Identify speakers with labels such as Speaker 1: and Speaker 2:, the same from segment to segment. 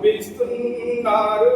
Speaker 1: కరుపిస్తున్నారు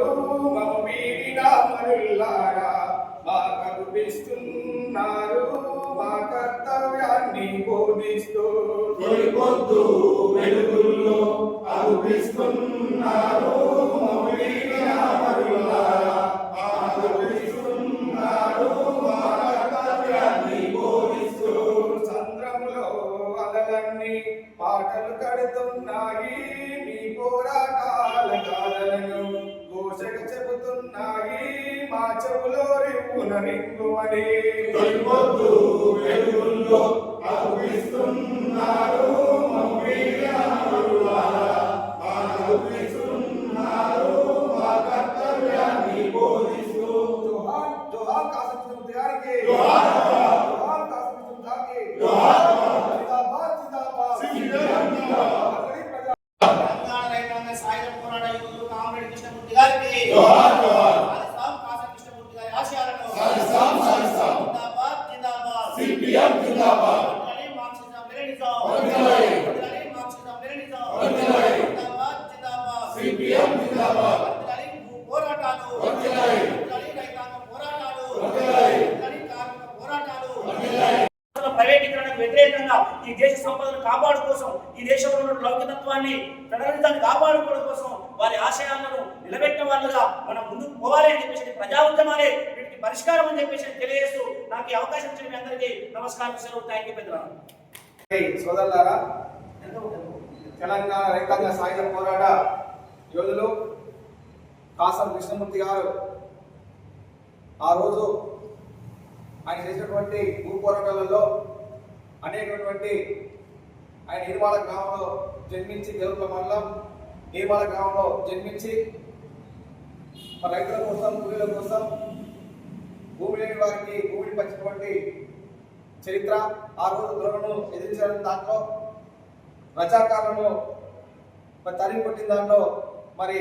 Speaker 1: అక్కడి ప్రజా
Speaker 2: తెలంగాణ రైతాంగ సాయుధ పోరాట యోధులు కామరెడ్డి కృష్ణమూర్తి గారికి
Speaker 3: జోహార్ జోహార్
Speaker 2: సాధిస్తాం కాసం కృష్ణమూర్తి గారి ఆశయాలను
Speaker 3: సాధిస్తాం, సాధిస్తాం.
Speaker 2: జిందాబాద్ జిందాబాద్
Speaker 3: సిపిఎం జిందాబాద్
Speaker 2: వర్ధిల్లాలి మార్క్సిజం లెనినిజం
Speaker 3: వర్ధిల్లాలి.
Speaker 2: వర్ధిల్లాలి మార్క్సిజం లెనినిజం
Speaker 3: వర్ధిల్లాలి.
Speaker 2: జిందాబాద్ జిందాబాద్
Speaker 3: సిపిఎం జిందాబాద్.
Speaker 2: పోరాటాలు. ప్రైవేటీకరణకు వ్యతిరేకంగా ఈ దేశ సంపదను కాపాడు కోసం ఈ దేశంలో ఉన్న లౌకికత్వాన్ని ఫెడరలిజాన్ని కాపాడుకోవడం కోసం వారి ఆశయాలను నిలబెట్టిన వాళ్ళుగా మనం ముందుకు పోవాలి అని చెప్పేసి ప్రజా ఉద్యమాలే వీటికి పరిష్కారం అని చెప్పేసి తెలియజేస్తూ నాకు ఈ అవకాశం ఇచ్చిన మీ అందరికీ నమస్కారం సెలవు. థ్యాంక్ యూ
Speaker 1: సోదరులారా తెలంగాణ రైతాంగ సాయుధ పోరాట యోధులు కాసం కృష్ణమూర్తి గారు ఆ రోజు ఆయన చేసినటువంటి భూ పోరాటాలలో అనేకటువంటి ఆయన నిర్మాణ గ్రామంలో జన్మించి దేవుల మండలం నిర్మాణ గ్రామంలో జన్మించి రైతుల కోసం కూలీల కోసం భూమి లేని వారికి భూమిని పంచినటువంటి చరిత్ర ఆ రోజు దొరలను ఎదిరించడం దాంట్లో రజాకాలను తరిగి కొట్టిన దాంట్లో మరి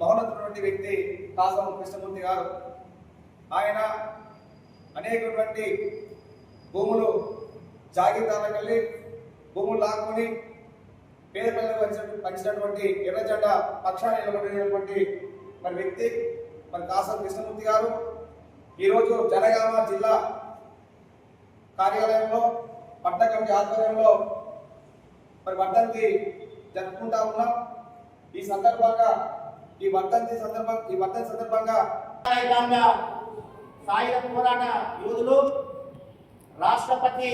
Speaker 1: మహోన్నతమైనటువంటి వ్యక్తి కాసం కృష్ణమూర్తి గారు ఆయన అనేకటువంటి భూములు జాగీర్దారులకు వెళ్ళి భూములు లాక్కొని పేద పిల్లలకు పంచిన పంచినటువంటి ఎర్రజెండ పక్షాన్ని నిలబడినటువంటి మరి వ్యక్తి మరి కాసం కృష్ణమూర్తి గారు. ఈరోజు జనగామ జిల్లా కార్యాలయంలో పట్ట కమిటీ ఆధ్వర్యంలో మరి వడ్డంతి జరుపుకుంటా ఉన్నాం. ఈ సందర్భంగా ఈ వర్ధంతి సందర్భం ఈ వర్ధంతి సందర్భంగా
Speaker 2: సాయుధ పోరాట యోధులు రాష్ట్రపతి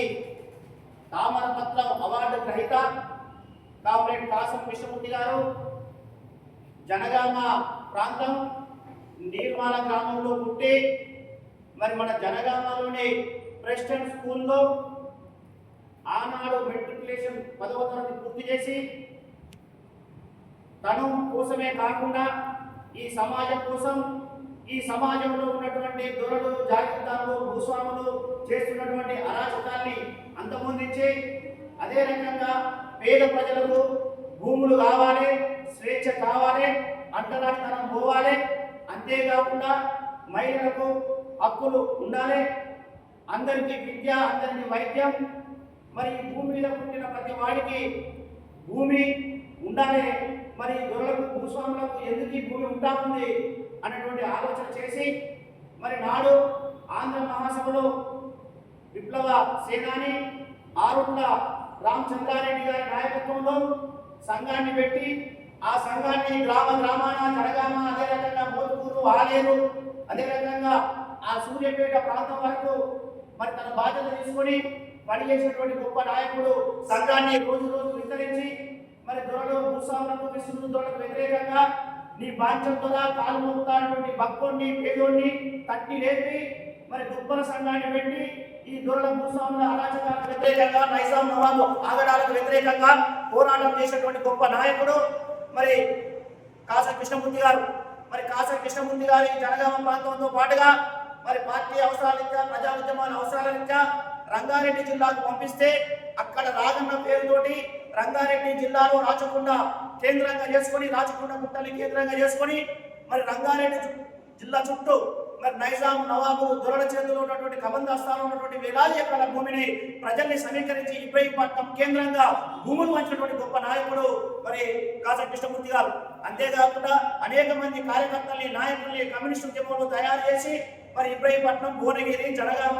Speaker 2: తామరపత్రం అవార్డు గ్రహీత కామ్రేడ్ కాసం కృష్ణమూర్తి గారు జనగామ ప్రాంతం నిర్మాల గ్రామంలో పుట్టి మరి మన జనగామలోని ప్రెసిడెంట్ స్కూల్లో ఆనాడు మెట్రికులేషన్ పదవ తరగతి పూర్తి చేసి తను కోసమే కాకుండా ఈ సమాజం కోసం ఈ సమాజంలో ఉన్నటువంటి దొరలు జాగ్రత్తలు భూస్వాములు చేస్తున్నటువంటి అరాచకాల్ని అంతమొందించి అదే రకంగా పేద ప్రజలకు భూములు కావాలి స్వేచ్ఛ కావాలి అంటరానితనం పోవాలి. అంతేకాకుండా మహిళలకు హక్కులు ఉండాలి. అందరికీ విద్య అందరికీ వైద్యం. మరి భూమి మీద పుట్టిన ప్రతి వాడికి భూమి ఉండాలి. మరి దొరలకు భూస్వాములకు ఎందుకు ఈ భూమి ఉంటా ఉంది అనేటువంటి ఆలోచన చేసి మరి నాడు ఆంధ్ర మహాసభలో విప్లవ సేనాని ఆరుట్ల రామచంద్రారెడ్డి గారి నాయకత్వంలో సంఘాన్ని పెట్టి ఆ సంఘాన్ని గ్రామ గ్రామాన జనగామ అదే రకంగా మోతుకూరు ఆలేరు అదే రకంగా ఆ సూర్యపేట ప్రాంతం వరకు మరి తన బాధ్యత తీసుకొని పనిచేసినటువంటి గొప్ప నాయకుడు సంఘాన్ని రోజు రోజు విస్తరించి మరి దొరలు భూస్వాములకు విష్ణు దొరలకు వ్యతిరేకంగా నీ బాధ్యత కాలు మోపుతానటువంటి భక్తుడిని పేదోడిని తట్టి లేపి మరి దుబ్బల సంఘాన్ని పెట్టి ఈ దొరల భూస్వాముల అరాచకాలకు వ్యతిరేకంగా నైజాం నవాబు ఆగడాలకు వ్యతిరేకంగా పోరాటం చేసినటువంటి గొప్ప నాయకుడు మరి కాస కృష్ణమూర్తి గారు. మరి కాస కృష్ణమూర్తి గారి జనగామ ప్రాంతంతో పాటుగా మరి పార్టీ అవసరాల ప్రజా ఉద్యమాల అవసరాల రంగారెడ్డి జిల్లాకు పంపిస్తే అక్కడ రాజన్న పేరుతోటి రంగారెడ్డి జిల్లాలో రాచకొండ కేంద్రంగా చేసుకొని రాచకొండ గుట్టని కేంద్రంగా చేసుకొని మరి రంగారెడ్డి జిల్లా చుట్టూ మరి నైజాం నవాబు దొరల చేతిలో ఉన్నటువంటి కబందాస్థానం ఉన్నటువంటి వేలాది ఎకరాల భూమిని ప్రజల్ని సమీకరించి ఇబ్రహీంపట్నం కేంద్రంగా భూములు వంచినటువంటి గొప్ప నాయకుడు మరి కాసా కృష్ణమూర్తి గారు. అంతేకాకుండా అనేక మంది కార్యకర్తల్ని నాయకుల్ని కమ్యూనిస్ట్ ఉద్యమంలో తయారు చేసి మరి ఇబ్రహీంపట్నం భువనగిరి జనగామ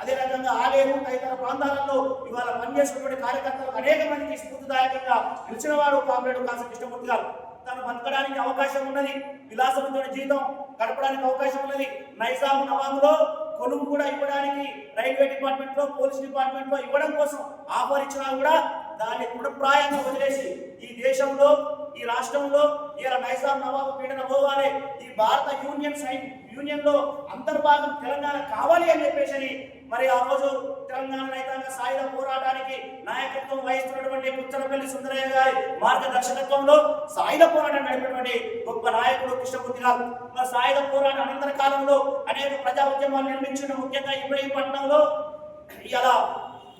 Speaker 2: అదే రకంగా ఆలేరు తదితర ప్రాంతాలలో ఇవాళ పనిచేసినటువంటి కార్యకర్తలకు అనేక మందికి స్ఫూర్తిదాయకంగా నిలిచిన వారు కామ్రేడు కాస కృష్ణమూర్తి గారు. తను బతకడానికి అవకాశం ఉన్నది విలాసవంతమైన జీవితం గడపడానికి అవకాశం ఉన్నది. నైజాం నవాబులో కొనుగోలు కూడా ఇవ్వడానికి రైల్వే డిపార్ట్మెంట్లో పోలీస్ డిపార్ట్మెంట్లో ఇవ్వడం కోసం ఆఫర్ ఇచ్చినా కూడా దాన్ని తృణప్రాయంగా వదిలేసి ఈ దేశంలో ఈ రాష్ట్రంలో ఇలా నైజాం నవాబు పీడన పోవాలి ఈ భారత యూనియన్ సైన్ యూనియన్లో అంతర్భాగం తెలంగాణ కావాలి అని చెప్పేసి మరి ఆ రోజు తెలంగాణ రైతాంగ సాయుధ పోరాటానికి నాయకత్వం వహిస్తున్నటువంటి పుచ్చలపల్లి సుందరయ్య గారి మార్గదర్శకత్వంలో సాయుధ పోరాటం నడిపినటువంటి గొప్ప నాయకుడు కృష్ణమూర్తి గారు మరి సాయుధ పోరాట అనంతర కాలంలో అనేక ప్రజా ఉద్యమాలు నిర్మించిన ముఖ్యంగా ఇబ్రహీంపట్నంలో ఇలా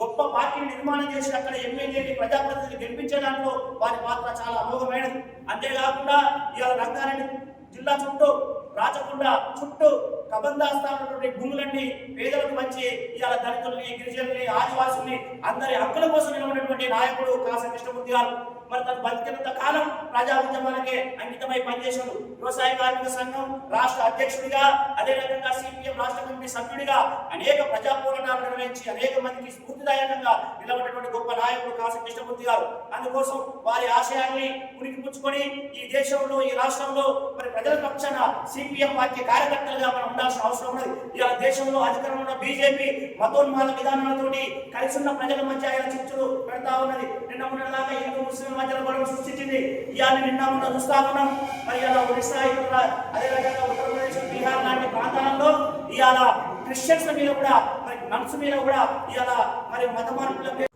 Speaker 2: గొప్ప పార్టీని నిర్మాణం చేసి అక్కడ ఎమ్మెల్యేని ప్రజాప్రతినిధులు గెలిపించే దాంట్లో వారి పాత్ర చాలా అమోఘమైనది. అంతేకాకుండా ఇవాళ రంగారెడ్డి జిల్లా చుట్టూ రాచకొండ చుట్టూ కబందాస్తానటువంటి భూములన్నీ పేదలకు మంచి ఇవాళ దళితుల్ని గిరిజనుల్ని ఆదివాసుల్ని అందరి హక్కుల కోసం నిలబడినటువంటి నాయకుడు కాస కృష్ణమూర్తి గారు. మరి తను బతికినంత కాలం ప్రజా ఉద్యమాలకే అంకితమై పనిచేశాడు. వ్యవసాయ కార్మిక సంఘం రాష్ట్ర అధ్యక్షుడిగా అదే సిపిఎం రాష్ట్ర కమిటీ సభ్యుడిగా అనేక ప్రజా పోరాటాలు నిర్వహించి అనేక మందికి స్ఫూర్తిదాయకంగా నిలబడినటువంటి గొప్ప నాయకుడు కాస కృష్ణమూర్తి గారు. అందుకోసం వారి ఆశయాన్ని ఉనికి పుచ్చుకొని ఈ దేశంలో ఈ రాష్ట్రంలో మరి ప్రజల పక్షాన సిపిఎం పార్టీ కార్యకర్తలుగా మనం ఉండాల్సిన అవసరం ఉన్నది. ఇలా దేశంలో అధికారంలో ఉన్న బీజేపీ మతోన్మాద విధానాలతోటి కలిసి ఉన్న ప్రజల మధ్య ఆయన చిచ్చులు పెడతా ఉన్నది. నిన్న ఉన్నలాగా హిందూ ముస్లిం మధ్యలో గొడవ సృష్టించింది. ఇవాళ నిన్న ఉన్న చూస్తా ఉన్నాం. మరి ఇలా ఒరిస్సా ఇతర అదే ఉత్తరప్రదేశ్ బీహార్ లాంటి ప్రాంతాలలో ఇవాళ క్రిస్టియన్స్ మీద కూడా మరి మనసు మీద కూడా ఇవాళ మరి మత మార్పుల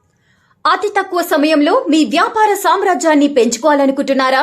Speaker 4: అతి తక్కువ సమయంలో మీ వ్యాపార సామ్రాజ్యాన్ని పెంచుకోవాలనుకుంటున్నారా?